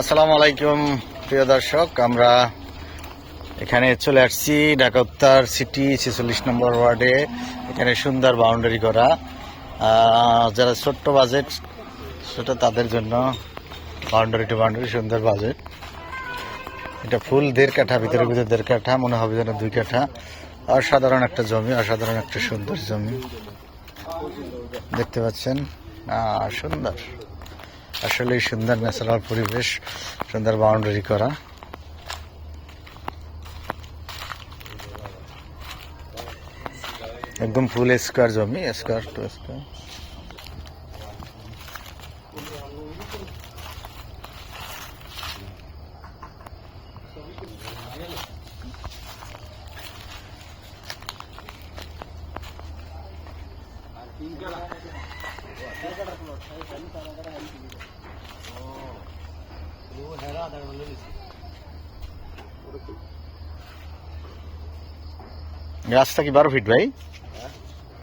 আসসালামু আলাইকুম, প্রিয় দর্শক। আমরা এখানে চলে আসছি ঢাকা সিটি ছেচল্লিশ নম্বর ওয়ার্ডে। এখানে সুন্দর বাউন্ডারি করা। যারা ছোট্ট বাজেট সেটা তাদের জন্য বাউন্ডারি টু বাউন্ডারি সুন্দর বাজেট এটা ফুল দেড় কাঠা, ভিতরে ভিতরে দেড় কাঠা, মনে হবে যেন দুই কাঠা। অসাধারণ একটা জমি, অসাধারণ একটা সুন্দর জমি। দেখতে পাচ্ছেন? সুন্দর। আসলে সুন্দর ন্যাচারাল পরিবেশ সুন্দর বাউন্ডারি করা। একদম ফুল স্কোয়ার জমি স্কোয়ার টু স্কোয়ার রাস্তা কি বারো ফিট ভাই?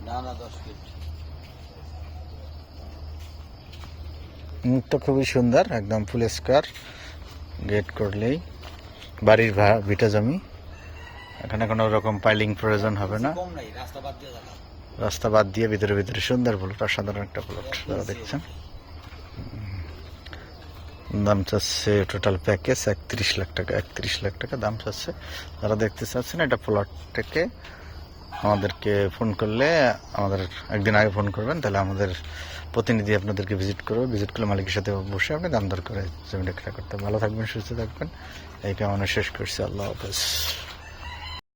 না না দশ ফিট মুখটা খুবই সুন্দর একদম ফুল স্কোয়ার গেট করলেই বাড়ির ভা- ভিটা জমি। এখানে কোনো রকম পাইলিং প্রয়োজন হবে না। রাস্তা বাদ দিয়ে ভিতরে ভিতরে সুন্দর প্লট অসাধারণ একটা প্লট যারা দেখছেন। দাম চাচ্ছে টোটাল প্যাকেজ একত্রিশ লাখ টাকা, একত্রিশ লাখ টাকা দাম চাচ্ছে। যারা দেখতে চাচ্ছেন এটা প্লট থেকে আমাদেরকে ফোন করলে, আমাদের একদিন আগে ফোন করবেন, তাহলে আমাদের প্রতিনিধি আপনাদেরকে ভিজিট করবে। ভিজিট করলে মালিকের সাথে বসে আপনি দাম দর করে জমিটা ক্রয় করতে। ভালো থাকবেন, সুস্থ থাকবেন। এই কামনা শেষ করছি। আল্লাহ হাফেজ।